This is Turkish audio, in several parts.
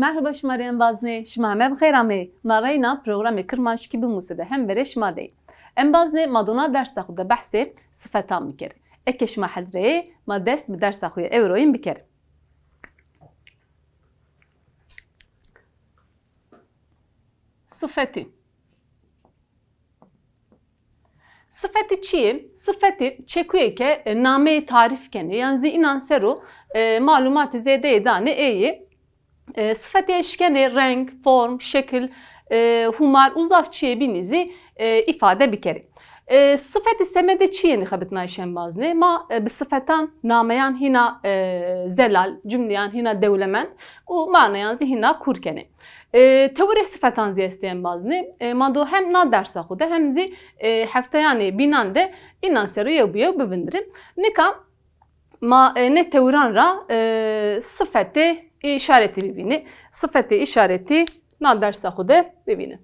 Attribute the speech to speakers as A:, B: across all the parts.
A: Merhaba şmaryan bazne, şma me bxêramê. Narayna programê Kirmanşikî bi Musede hem vere şma dey. Em bazne madona dersa xwe de behsê sifetan bikere. Eke şma hezreyê ma dest bi dersa xwe Ewroyên bikere. Sıfeti. Sıfeti çiye? Sıfeti çekuye ke e, name tarif kene. Yani zi inan seru e, malumatı zede edane eyi. E, sıfeti eşkene renk, form, şekil, e, humar, uzaf çiye binizi e, ifade bir kere. E, sıfeti semede çiye ni xabit nayşen bazne ma e, bi sıfetan nameyan hina e, zelal, cümleyan hina devlemen u manayan hina kurkene. E, teori sıfetan ziyesten bazne e, ma do hem na dersa xude hem zi e, hefte yani binan de inan seru yew biyew bibindirim. Nika ma e, ne teoran ra e, sıfeti işareti bibini. Sıfeti işareti na dersa xude bibini.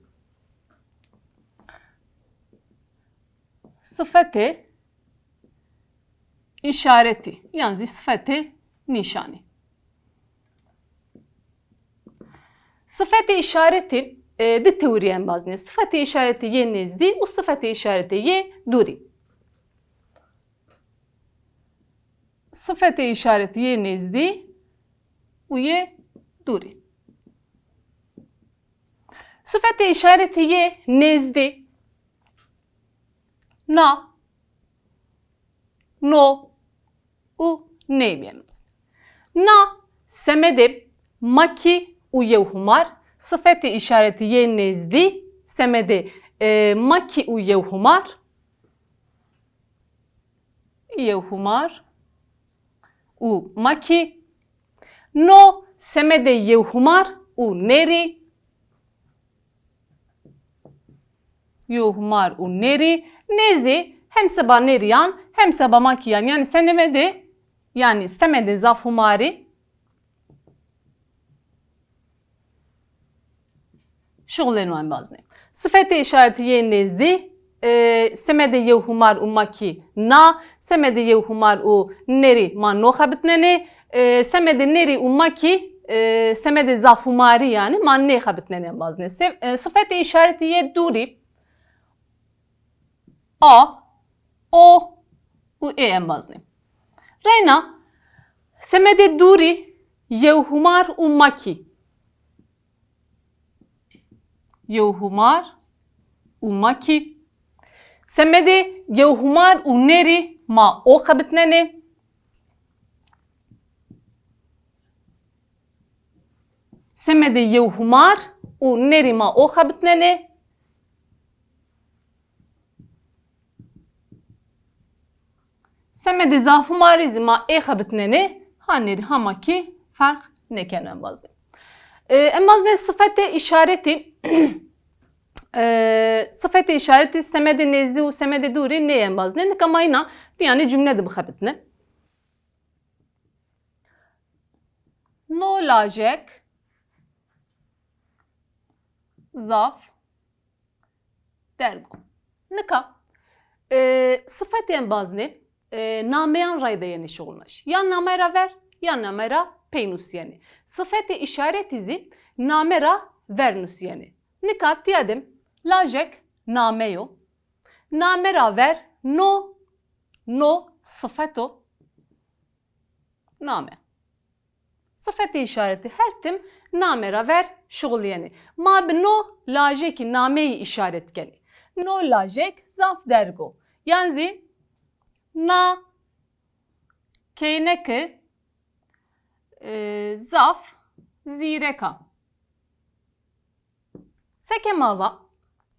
A: Sıfeti işareti yani sıfeti nişani. Sıfeti işareti e, de teoriyen bazne. Sıfeti işareti ye nezdi, o sıfeti işareti ye duri. Sıfeti işareti ye nezdi, u ye duri. Sıfeti işareti ye nezdi, na, no, u. Neymeyemez. Na, semede, maki, u yevhumar, sıfeti işareti ye nezdi, semede, e, maki u yevhumar, yevhumar, u. Maki, no, semede yevhumar, u neri, yevhumar, u neri, nezi, hem seba neriyan, hem seba makiyan, yani senemede, yani semede zafhumari, şoğlen bazne. Sıfete işareti ye e, semede yevhumar u maki na, semede yevhumar u neri. Ma no xabitnene, e, semede neri u maki e, semede zafumari yani ma ne xabitnene bazne. Se- e, Sıfete işareti ye duri, a, o, u e en bazne. Reyna, semede duri yevhumar u maki. Yevhumar umaki. Semede yevhumar uneri ma o xabitnene. Semede yevhumar uneri ma o xabitnene. Semede zafumarizi ma e xabitnene. Haneri hamaki fark nekenen bazı. Ee, en bazı sıfete işareti sıfete işareti semede nezdi u semede duri ne en bazı ne kamayna bir yani cümle de bu habitne. No lajek zaf dergo. Nika e, sıfet en bazı e, nameyan rayda yeni şoğulnaş. Ya namera ver ya namera peynus yani. Sıfete işaret izi namera vernus yani. Nikat diyedim. Lajek nameyo. Namera ver no no sıfeto name. Sıfeti işareti her tim namera ver şuğul yani. Ma bi no lajeki nameyi işaret geni. No lajek zaf dergo. Yani na keyneki e, zaf zireka. Sekemava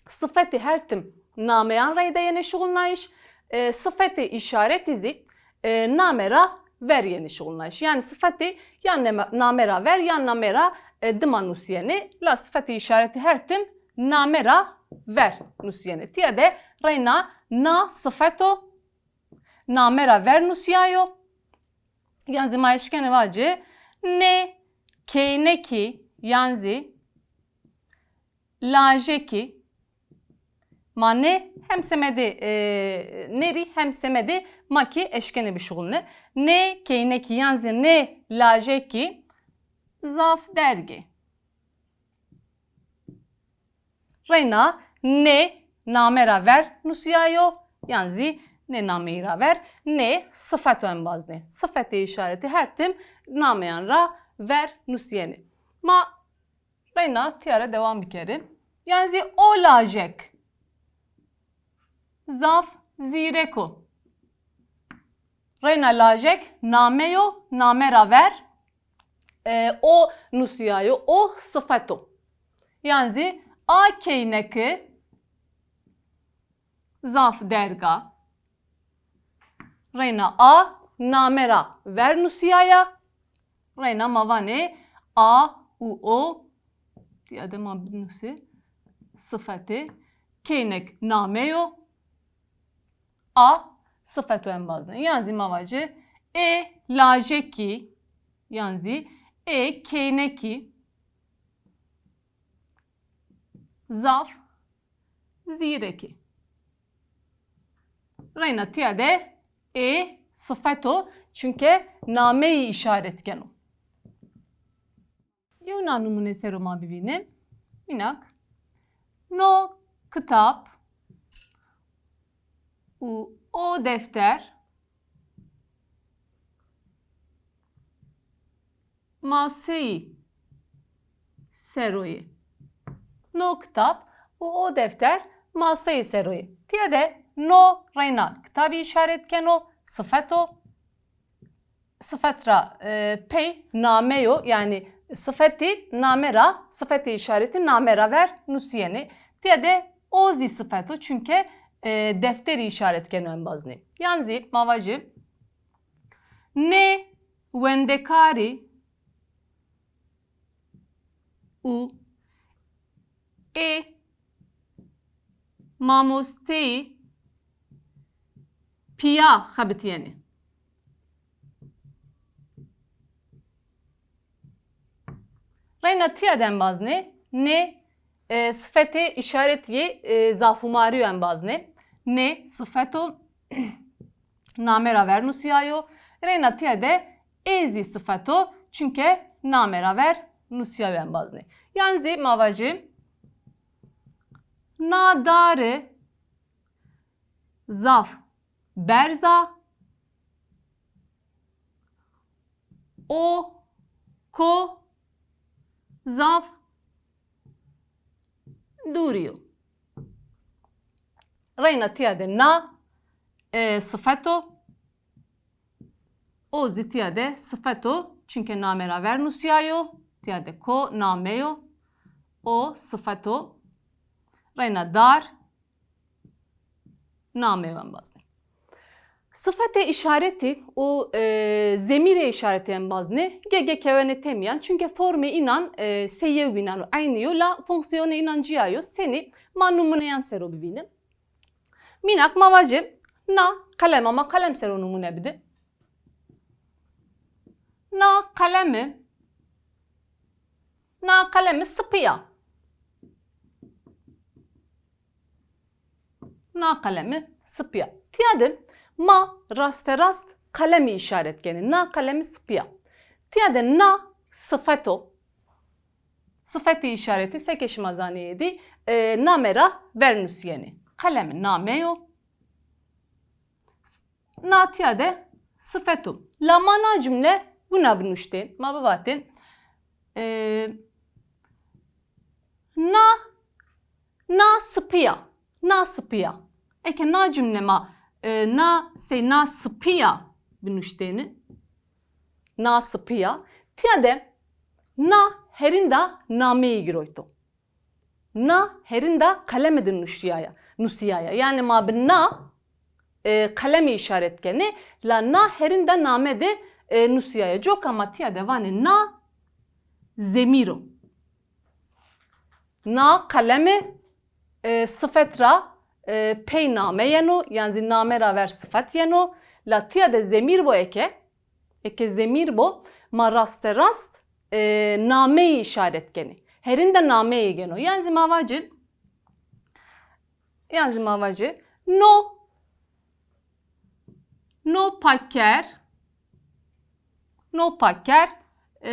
A: sıfeti her tim nameyan rayda yeni şuğulnayış, e, sıfeti işaret izi e, namera ver şuğulnayış. Yani sıfeti ya nema- namera ver ya namera e, dıma nusyeni. La sıfeti işareti her tim namera ver nusyeni. Tiye de rayna na sıfeto namera ver nusyayo. Yani zimayişkene vacı ne keyneki yanzi lajeki mane hem semedi e, neri hem semedi maki eşkene bir şuğulne. Ne che né chi, anzi ne laje ki zaf dergi. Reyna ne name raver nusiyayo yanzi ne nameyi raver ne sıfat ön vazne. Sıfete işareti her tim nameyan ra ver nusiyeni. Ma Reyna tiyara devam bir kere. Yanzi olacak. Zaf zireku. Reyna lajek nameyo namera ver. E, o nusiyayo o sıfato. Yani a keyneki zaf derga. Reyna a namera ver nusiyaya. Reyna mavane a u o diye de nusi sıfatı. Keynek nameyo a sıfatı en bazı. Yani mavacı e lajeki yani e keyneki zaf zireki. Reyna tiyade e sıfato çünkü nameyi işaretken o. Yunan numunesi Roma bibini. Minak. No kitap u o defter. Masayı seroyi. No kitap u o defter masayı seroyi. Tiyade no reyna kitabı işaretken o sıfato sıfatra e, pey nameyo yani sıfatı namera sıfatı işareti namera ver nusiyeni. Tiyade ozi sıfatı çünkü e, defteri işaretken ön bazni. Yani mavacı ne wendekari. U. E. Mamostei. Pia habitiyeni. Reyna tiyaden bazne ne e, sıfatı işaretiye e, zafumari en bazne ne sıfato namera ver nusiyayo Reyna tiyade ezi sıfato çünkü namera ver nusiyayo en bazne. Yani mavacı nadare zaf berza o ko zaf durio. Reyna tiyade na e, sıfato o tiyade sıfato çünkü namera ver nusiyayo tiyade ko nameyo o sıfato Reyna dar nameyo en bazne. Sıfate işareti o e, zemire işareti en bazne gege kevene temiyan çünkü forme inan e, seyyev binan aynı la fonksiyonu inancıyayo seni manumuneyan sero bibine. Minak mavacı na kalem ama kalem sero numune bide. Na kalemi na kalemi sıpıya. Na kalemi sıpıya. Tiyadım ma raste rast kalemi işaretkeni. Na kalemi sıpıya. Tiyade na sıfato. Sıfatı işareti sekeş mazaniyedi. E, namera vernusiyeni. Kalemi nameyo. Na tiyade sıfatum. La mana cümle buna binuşten. Ma babaten. E, na na sıpıya. Na sıpıya. Eke na cümle ma e, na se na spija binuşteni. Na spija. Tiyade na herinda nameyi giroyto. Na herinda kalemedin nuşiyaya. Nusiyaya. Yani ma bin na e, kalemi işaretkeni la na herinda namede e, nusiyaya. Çok ama tiyade vani na zemiro. Na kalemi e, sıfetra e, pey name yeno yani name raver sıfat yeno latia de zemir bo eke eke zemir bo ma raste rast e, nameyi işaretkeni. Herinde nameyi geno. Yani mavacı yani mavacı no. No pakker. No pakker. E,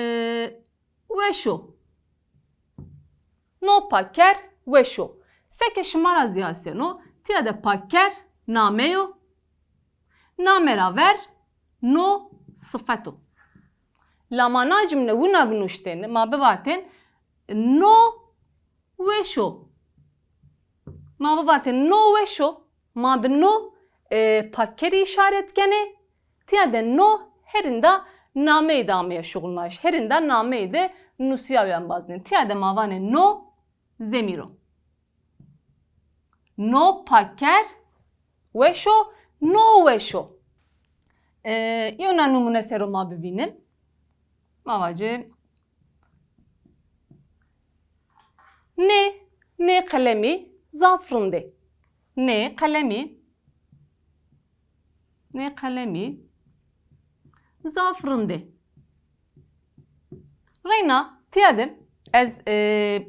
A: ve şu no pakker ve şu Seke şımara ziyaseno tiyade pakker nameyo namera ver no sıfeto. Lamana cümle vuna binuşten ma bevaten no ve şo. No ve şo ma bi no e, pakkeri işaretkeni tiyade no herinda name idameye şugulnaş. Herinda name de nusiya baznen. Tiyade ma vane no zemiro. No pakker ve şo no ve şo. E, yona numune sero ma bibinin. Mavacı. Ne? Ne kalemi? Zafrunde. Ne kalemi? Ne kalemi? Zafrunde. Reyna, tiyadim. Ez e,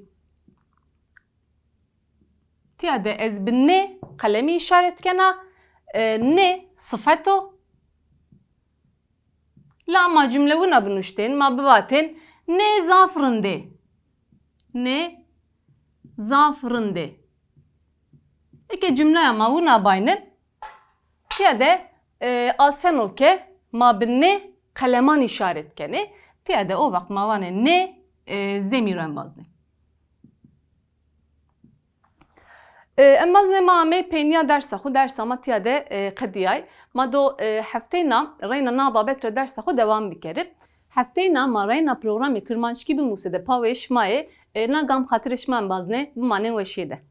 A: tiyade ez bin ne kalemi işaretkena e, ne sıfato La ma cümle vuna binuşten ma bivaten ne zafrınde. Ne zafrınde. Eke cümle ma vuna bayne. Tiyade e, aseno ke ma bin ne kaleman işaretkeni. Tiyade o vakt ma vane ne e, zemiren bazne. اما ما مي بينيا درس خو درس ما تياده قدياي ما دو هفتينا رينا نابا بتر درس خو دوام بكرب هفتينا ما رينا برنامج كرمانشكي بموسيقى باوش ماي ناقام خاطرش من بازنه بمانين وشيده